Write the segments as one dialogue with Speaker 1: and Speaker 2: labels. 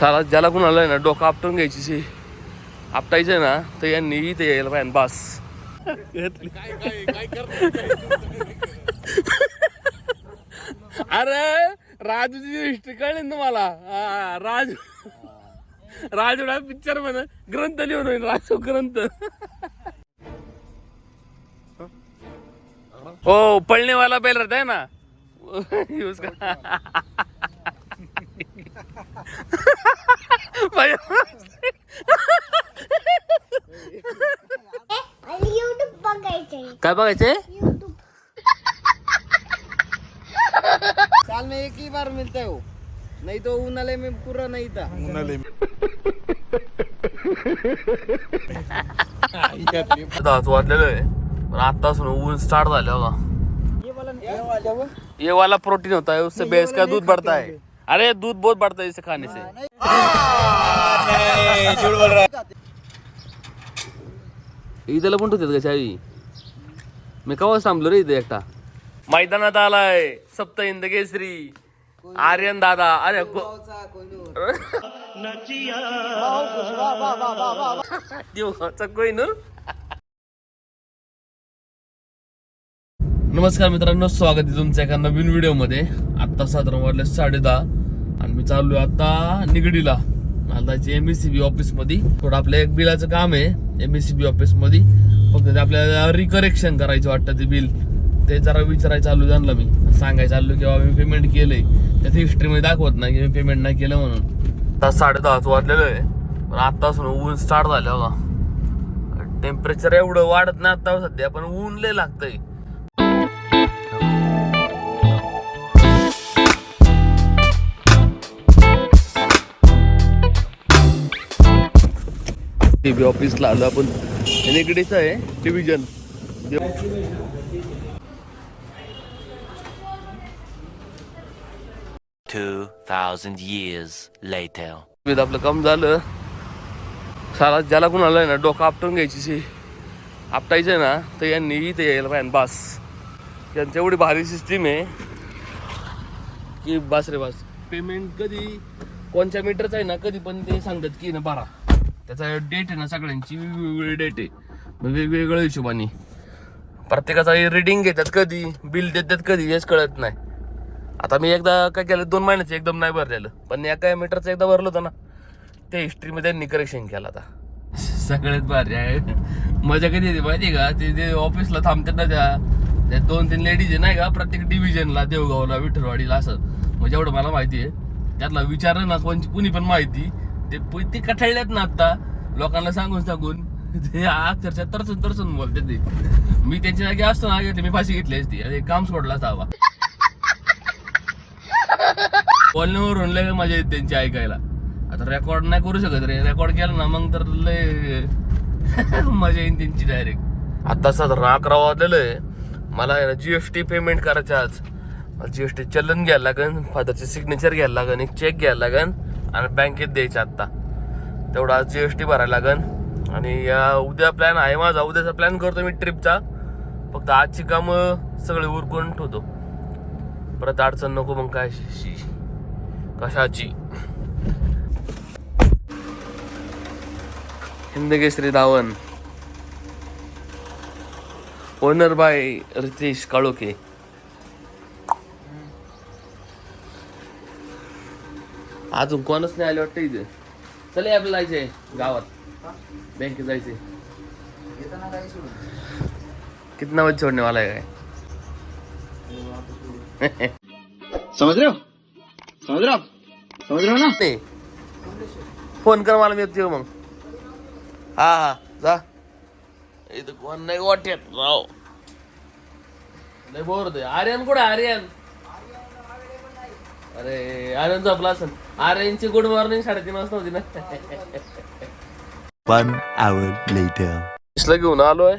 Speaker 1: साला ज्याला कुणाला आहे ना डोकं आपटून घ्यायची शी. आपटायचं ना तर यांनी इथे यायला पाहिजे बास. अरे राजूची हिस्ट्री कळली ना मला राज राजूला पिक्चर म्हण ग्रंथ लिहून होईल राजू ग्रंथ. हो पळणेवाला बैल रहता है ना. यूज कर
Speaker 2: आणि युट्यूब बघायचंय
Speaker 1: काय बघायचे
Speaker 2: युट्यूब
Speaker 3: साल में एक ही बार मिलता है. वो नहीं तो उनाले में पूरा नहीं था
Speaker 1: दहाच वाजलेलं आहे. पण आतापासून ऊन स्टार्ट झालं बघा.
Speaker 3: ये वाला ये वाला वो
Speaker 1: ये वाला प्रोटीन होता है उससे बेस का दूध बढ़ता है अरे दूध बहुत बढ़ता है इसे खाने से इथला पण ठेवतात का चावी मी कवा थांबलो रे इथे एकटा? मैदानात आलाय सप्त इंद केसरी. आर्यन दादा अरे कोहिनूर नमस्कार मित्रांनो स्वागत आहे तुमच्या एका नवीन व्हिडिओमध्ये. आता साधारण वाजले साडे दहा आणि मी चाललोय आता निगडीला. मला जायचं एम सी बी ऑफिसमध्ये थोडं आपलं एक बिलाचं काम आहे एम सी बी ऑफिसमध्ये फक्त ते आपल्याला रिकरेक्शन करायचं वाटतं ते बिल. ते जरा विचारायचं आलो जाणलं मी. सांगायचं आलो की बाबा मी पेमेंट केलंय. त्यात हिस्ट्रीमध्ये दाखवत नाही की मी पेमेंट नाही केलं म्हणून. आता साडे दहाच वाजलेलं आहे. पण आत्तापासून ऊन स्टार्ट झालं बघा. टेम्परेचर एवढं वाढत नाही आता सध्या पण ऊन लय लागतंय. टीव्ही ऑफिसला आलो आपण. निगडीच आहे डिव्हिजन. आपलं काम झालं. साला ज्याला कुणाला आहे ना डोकं आपटून घ्यायची आपटायचं ना तर यांनी इथे यायला पाहिजे बास. यांची एवढी भारी सिस्टीम आहे. की बास रे बास. पेमेंट कधी कोणत्या मीटरचं आहे ना कधी पण ते सांगतात की ना बारा. त्याचा डेट आहे ना सगळ्यांची वेगवेगळी डेट आहे. मग वेगवेगळ्या हिशोबाने. प्रत्येकाचा रिडिंग घेतात कधी बिल देतात कधी हेच कळत नाही. आता मी एकदा काय केलं दोन महिन्याचं एकदम नाही भरलेलं. पण एका मीटरचं एकदा भरलं होतं ना त्या हिस्ट्रीमध्ये त्यांनी करेक्शन केलं आता. सगळ्यात भारी आहे मजा कधी येते माहिती का? ते जे ऑफिसला थांबतात ना त्या त्या दोन तीन लेडीज आहे नाही का? प्रत्येक डिव्हिजनला देवगावला विठ्ठलवाडीला असं. म्हणजे एवढं मला माहिती आहे त्यातला विचारलं ना कोणची कुणी पण माहिती ते पु- ते कठाळल्यात ना आता. लोकांना सांगून सांगून. ते अक्षरशः तरसून तरसून बोलते ते. मी त्यांच्या जागी असतो ना घेतली मी फाशी घेतली असती. अरे काम सोडला हवा बोलण्यावरून लय मजा येते त्यांची ऐकायला. आता रेकॉर्ड नाही करू शकत रे. रेकॉर्ड केलं ना मग तर लय मजा येईन त्यांची डायरेक्ट आता साधारण अकरा वाजलेलं आहे. मला जीएसटी पेमेंट करायचं आज. जीएसटी चलन घ्यायला लागन फादरचे सिग्नेचर घ्यायला लागन एक चेक घ्यायला लागन. आणि बँकेत द्यायचं आत्ता. तेवढा आज टी भरायला लागेल आणि या उद्या प्लॅन आहे माझा. उद्याचा प्लॅन करतो मी ट्रिपचा फक्त आजची कामं सगळे उरकून ठेवतो. परत अडचण नको मग काय कशाची? हिंदकेसरी धावन. Owner by Ritesh Kalokhe. अजून कोणच नाही आले वाटतं इथे. चल आपल्याला जायचंय गावात. बँकेत जायचंय. कितना बजे छोड़ने वाला है
Speaker 3: समझ रहे हो समझ रहे हो आप? समझ रहे हो ना?
Speaker 1: नाही फोन कर मला मी येतो मग. हा हा जा. इथं कोण नाही वाटत राव. नाही बोर होते आर्यन कुठे आर्यन? अरे आर्यन झोपला असेल. आर्यनची गुड मॉर्निंग साडेतीन वाजता होती ना.
Speaker 4: One hour later.
Speaker 1: इसला घेऊन आलोय.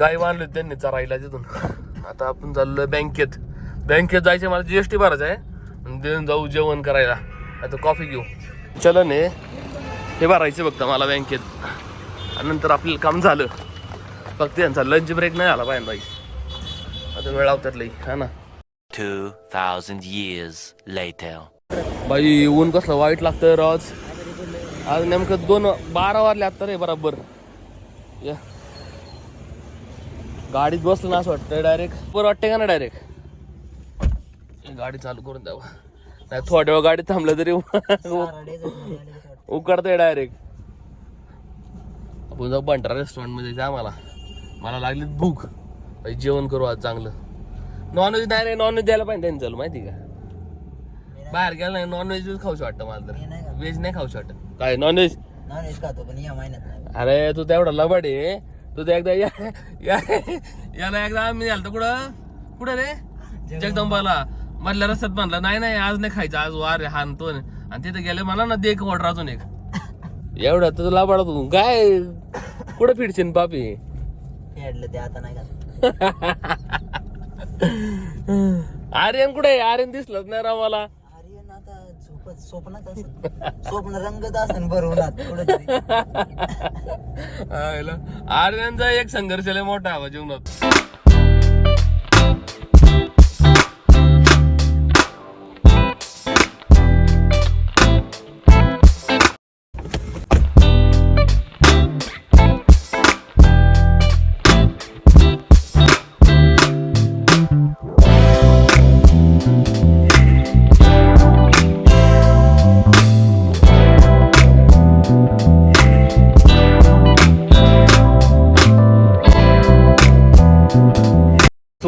Speaker 1: गाय बांधली त्यांनी चरायला तिथून आता आपण चाललोय बँकेत. बँकेत जायचं मला जीएसटी भरायचं आहे आणि देऊन जाऊ जेवण करायला. आता कॉफी घेऊ. चलन आहे हे भरायचं बघता मला बँकेत. आणि नंतर आपल्याला काम झालं. फक्त यांचा लंच ब्रेक नाही झाला पाहिजे बाई. आता वेळ लावतात लई. हा ना.
Speaker 4: Two thousand years later.
Speaker 1: बाई ऊन कसलं वाईट लागतं रोज आज. नेमकं दोन बारा वाजले आता रे बरोबर. या. गाडीत बसलं ना असं वाटतं डायरेक्ट बरं वाटते का ना डायरेक्ट गाडी चालू करून द्यावा नाही थोड्या वेळ गाडीत थांबलं तरी उकडतंय डायरेक्ट आपण जाऊ बंटारा रेस्टॉरंटमध्ये जा मला मला लागली भूक. जेवण करू आज चांगलं. नॉनव्हेज नाही रे नॉनव्हेज द्यायला पाहिजे त्यांनी चालू माहिती का? बाहेर गेलं नाही नॉनव्हेज खाऊशी वाटतं मला तर. व्हेज नाही खाऊशी वाटत. काय नॉनव्हेज
Speaker 3: नॉनव्हेज खातो पण या महिन्यात नाही.
Speaker 1: अरे तू तेवढा लबाड आहे. तू ते एकदा या- या- याला एकदा आम्ही आलतो कुठं? कुठं रे? जगदंबाला. मधल्या रस्त्यात म्हणलं नाही नाही आज नाही खायचं आज वार आहे, हा न तो नाही. आणि तिथे गेले मला ना दे एक ऑर्डर अजून एक. एवढा तुझं लाबाड तू काय? कुठं फिरशील पापी?
Speaker 3: फेडलं ते आता नाही का
Speaker 1: आर्यन कुठे आर्यन दिसलंच नाही राव मला.
Speaker 3: आर्यन आता झोपत स्वप्नात असेल. स्वप्न रंगत असेल
Speaker 1: हायला. आर्यनचा एक संघर्ष लय मोठा आहे जीवनात.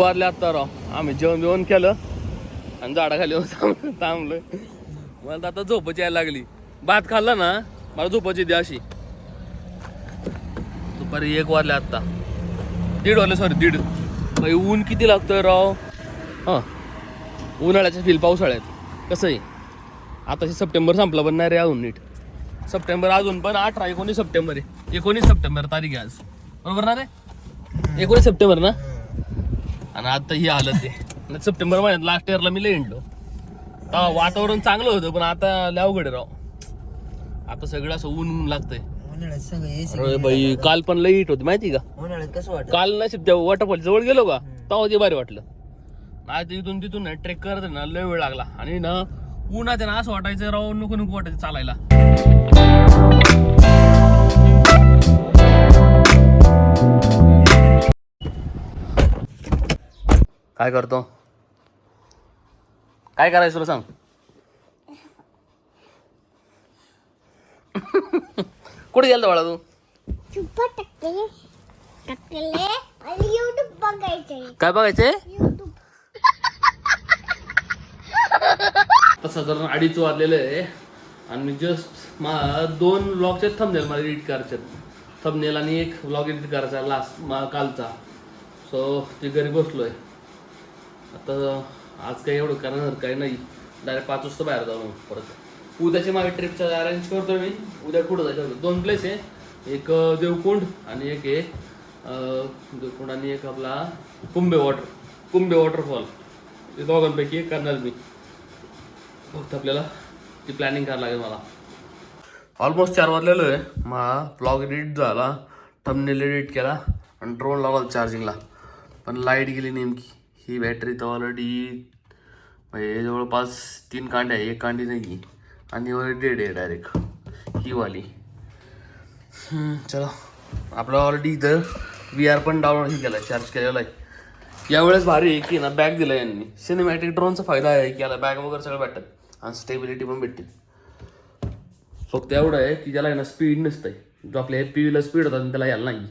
Speaker 1: वारले आता राव आम्ही जेवण बिवण केलं आणि झाडाखाली येऊन थांबलोय. मला तर आता झोपच यायला लागली. भात खाल्ला ना मला झोपच येते अशी. दुपारी एक वाजले आत्ता. दीड वाजले सॉरी दीड. बाई, ऊन किती लागतोय राव. हां. उन्हाळ्याच्या फील पावसाळ्यात. कसं आहे? आताशी सप्टेंबर संपला पण नाही रे अजून नीट. सप्टेंबर अजून पण अठरा एकोणीस सप्टेंबर आहे. एकोणीस सप्टेंबर तारीख आहे आज. बरोबर ना रे? एकोणीस सप्टेंबर ना? आणि आता ही हालत आहे सप्टेंबर महिन्यात लास्ट इयरला मी लय हिंडलो. तेव्हा वातावरण चांगलं होतं पण आता आहे राव. आता सगळं असं ऊन ऊन लागतंय. अरे बाई काल पण लई होती माहिती का? काल नशीब त्या वॉटरफॉल जवळ गेलो का तेव्हा ते भारी वाटलं. नाही तर इथून तिथून ना ट्रेक करत ना लय वेळ लागला. आणि ना उन्हात आहे ना असं वाटायचं राव नको नको वाटायचं चालायला. काय करतो? काय करायचं तुला सांग? कुठे गेलता बाळा तू? काय बघायचंय? तसं तर अडीच वाजलेलं आहे. आणि मी जस्ट मा दोन ब्लॉगचे थंबनेल मला एडिट करायचे थंबनेल आणि एक ब्लॉग एडिट करायचा लास्ट मा कालचा. सो ते घरी बसलोय. आता आज काही एवढं करणार काही नाही. डायरेक्ट पाच वाजता बाहेर जाऊ मग परत. उद्याची मागे ट्रिपचा अरेंज करतो मी. उद्या कुठं जायचं दोन प्लेस आहे. एक देवकुंड आणि एक आहे देवकुंड आणि एक आपला कुंभे वॉटर कुंभे वॉटरफॉल हे दोघांपैकी एक करणार मी. फक्त आपल्याला ती प्लॅनिंग करायला लागेल मला. ऑलमोस्ट चार वाजलेलो आहे. मा ब्लॉग एडिट झाला. थंबनेल एडिट केला. आणि ड्रोन लावला चार्जिंगला पण लाइट गेली नेमकी. ही बॅटरी तर ऑलरेडी म्हणजे जवळपास तीन कांड्या आहे. एक कांडी नाही आणि ऑलरेडी डेड आहे डायरेक्ट ही वाली. चला. आपला ऑलरेडी इथं व्ही आर पण डाउनलोड हे केला चार्ज केलेला आहे. यावेळेस भारी आहे की ना बॅग दिला यांनी. सिनेमॅटिक ड्रोनचा फायदा आहे की याला बॅग वगैरे सगळं भेटतात आणि स्टेबिलिटी पण भेटते. फक्त एवढं आहे की ज्याला आहे ना स्पीड नसतंय. जो आपल्या पी व्हीला स्पीड होता आणि त्याला यायला नाही.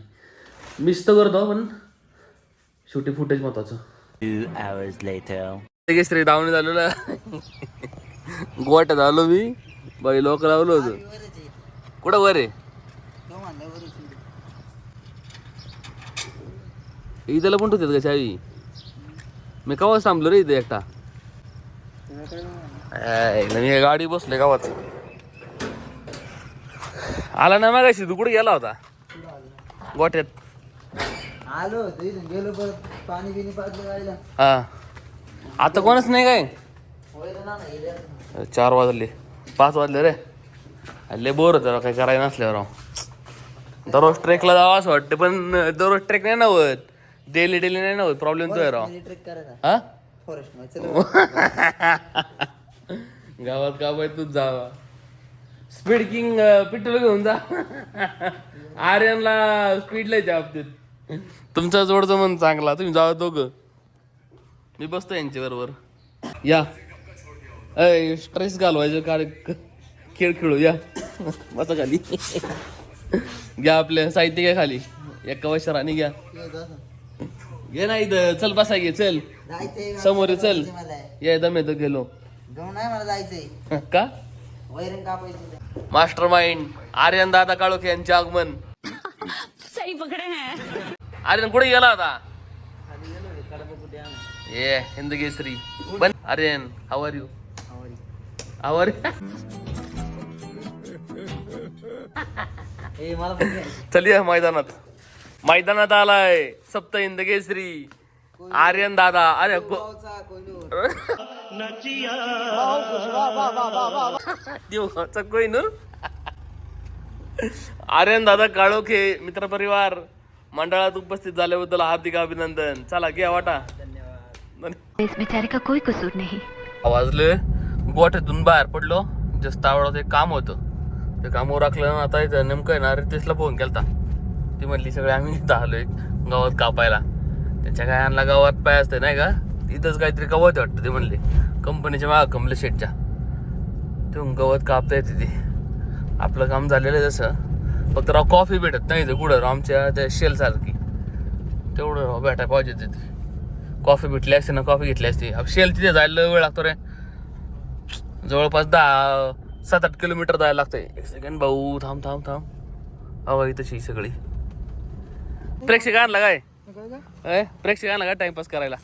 Speaker 1: मिस तर करतो पण शेवटी फुटेज महत्वाचं.
Speaker 4: Two hours later.
Speaker 1: तरी धावणे झालेलं गोट्यात आलो मी बाई लोक लावलं होतं कुठं वर आहे इथला पण ठेवतात का चावी मी कवा थांबलो रे इथे एकटा मी गाडी बसले गावात आला ना मागाशी तू? कुठे गेला होता गोट्यात
Speaker 3: आलो होतो इथून गेलो परत पाणी बिनी पाजलं गाडीला
Speaker 1: हा. आता कोणच नाही काय?
Speaker 3: ना ना गेले.
Speaker 1: चार वाजले पाच वाजले रे. लय बोर होतं राव, काही करायला नसल्यावर राव. दररोज ट्रेकला जावं असं वाटतं पण दररोज ट्रेक नाही नव्हत डेली डेली नाही नव्हत प्रॉब्लेम तो आहे राव.
Speaker 3: ट्रेक करायचा.
Speaker 1: हा?
Speaker 3: फॉरेस्टमध्ये चलो.
Speaker 1: गावात का बाई तूच जावा. स्पीड किंग पेट्रोल घेऊन जा. आर्यनला स्पीड लय त्या बाबतीत तुमचा जोडचं मन चांगला तुम्ही जावा दोघं. मी बसतो यांच्या बरोबर या. अय स्ट्रेस घालवायचं काळ खेळ खेळू या. बसा खाली. घ्या आपल्या साहित्य घ्या खाली. एका वर्षार आणि घ्या. घे ना इथं. चल बसा घे चल.
Speaker 3: जायचंय
Speaker 1: समोर ये, चल या दम येतो गेलो.
Speaker 3: घेऊन नाही मला जायचंय.
Speaker 1: का?
Speaker 3: वैरण कापायची.
Speaker 1: मास्टर माइंड आर्यन दादा काळोखे यांचे आगमन. आर्यन कुठे गेला होता? ये हिंद केसरी पण आर्यन हाव आर यू आवर
Speaker 3: ए मला पण घे.
Speaker 1: चल या मैदानात. मैदानात आलाय सप्त हिंद केसरी आर्यन दादा. अरे. देवाचा कोहिनूर आर्यन दादा काळोखे मित्रपरिवार. मंडळात उपस्थित झाल्याबद्दल हार्दिक अभिनंदन. चला घ्या वाटा.
Speaker 5: इस बेचारे का कोई कसूर नहीं.
Speaker 1: वाजले गोठ्यातून बाहेर पडलो. जास्त आवडत एक काम होतं. ते काम राखलं ना आता इथं नेमकं आहे ना रितेशला फोन केलता. ती म्हणली सगळे आम्ही इथं आलोय गावात कापायला. त्याच्या काय आणला गावात पाय असते नाही का? तिथंच काहीतरी गवत वाटतं ते म्हणले. कंपनीच्या माग कमले शेटच्या. ते गवत कापता येते ते. आपलं काम झालेलं आहे तसं फक्त राव कॉफी भेटत नाही इथं कुठं राव आमच्या त्या शेल सारखी. तेवढं राव भेटायला पाहिजे तिथे. कॉफी भेटली असते ना कॉफी घेतली असती. अब शेल तिथे जायला वेळ लागतो रे. जवळपास दहा सात आठ किलोमीटर जायला लागतंय. एक सेकंड भाऊ थांब थांब थांब. हवा तशी सगळी. प्रेक्षक आणला काय? अय, प्रेक्षक आणला काय टाइमपास करायला?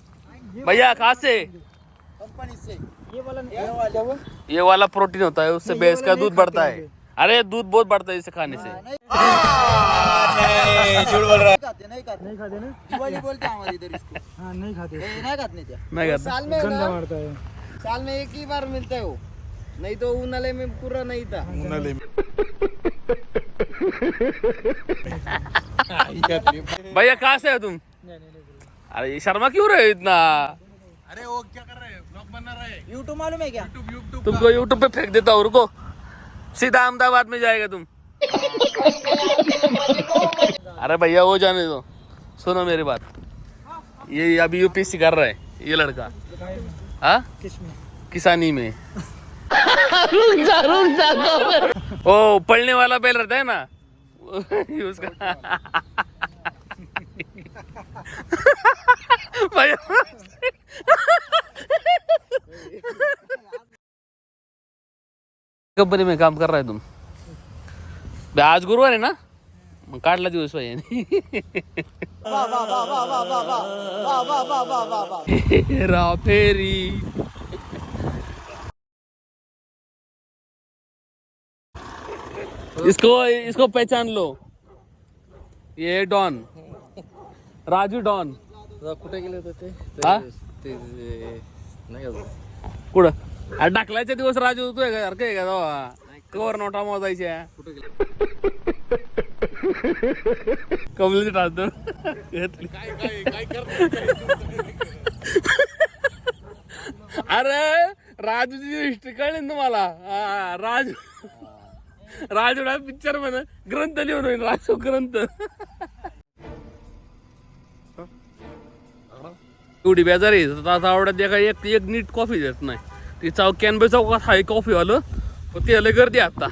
Speaker 1: भैया खास से
Speaker 3: कंपनी से. ये वाला ये वाला.
Speaker 1: ये वाला प्रोटीन होता है उससे भैंस का दूध बढ़ता है अरे दूध बहुत बढ़ता है इसे खाने से।
Speaker 3: नहीं। खाते नहीं खाते। नहीं खाते ना? दिवाली बोलते हैं हमारे इधर इसको। हाँ नहीं खाते। नहीं खाते क्या?
Speaker 1: नहीं खाता।
Speaker 3: साल में गंदा मारता है। साल में एक ही बार मिलता है वो। नहीं तो उनाले में पूरा नहीं था।
Speaker 1: भैया कहाँ से हो तुम? अरे ये शर्मा क्यों रहे हो इतना?
Speaker 3: यूट्यूब मालूम है क्या?
Speaker 1: यूट्यूब तुमको यूट्यूब पे फेंक देता हूँ रुको। सीधा अहमदाबाद में जाएगा तुम। अरे भैया, वो जाने दो। सुनो मेरी बात। ये अभी यूपीएससी कर रहा है, ये लड़का। हाँ? किसानी में। रुक जा रुक जा ओ, पढ़ने वाला बैल रहता है ना? उसका भैया कंपनी में काम कर रहा है तुम आज गुरुवार आहे ना मग काढला दिवस पाहिजे राव इसको इसको पहचान लो ये डॉन राजू डॉन
Speaker 3: कुठे गेले होते ते नाही
Speaker 1: कुठं अरे ढकलायचे दिवस राजू तू का सारखं आहे का तेव्हा कवर नोटा मोजायच्या. कमलेची टाचतो घेतली. अरे राजूची हिस्ट्री कळली ना मला. हा, राजू राजू पिक्चर म्हण ग्रंथ लिहून होईल राजू ग्रंथ. एवढी बेजारी आहे तर आता आवडत एका एक एक नीट कॉफी देत नाही. ती चौक कॅनबे चौकात आहे कॉफी आलं पण ते लय गर्दी आता.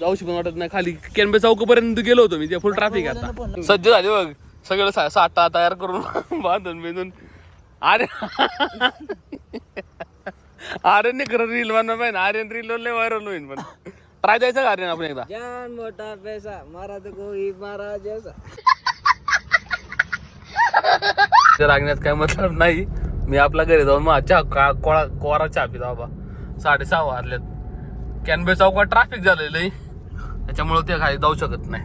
Speaker 1: जाऊ शकून वाटत नाही खाली कॅनबे चौकापर्यंत गेलो होतो मी ते फुल ट्रॅफिक आता. सज्ज झाले बघ सगळं सा- साठा तयार करून बांधून बिंधून. अरे आर्यन खरं रील बनवा पाहिजे आर्यन रील लय व्हायरल होईल पण. ट्राय द्यायचं का आर्यन आपण एकदा?
Speaker 3: जान मोटा पैसा मारा तो कोई मारा जैसा
Speaker 1: ते रागण्यात काय मतलब नाही. मी आपल्या घरी जाऊन मग चहा का कोळा कोरा चहा पिता बाबा. साडेसहा वाजल्यात कॅनबे चौकात ट्रॅफिक झालेलं आहे त्याच्यामुळं ते खाली जाऊ शकत नाही.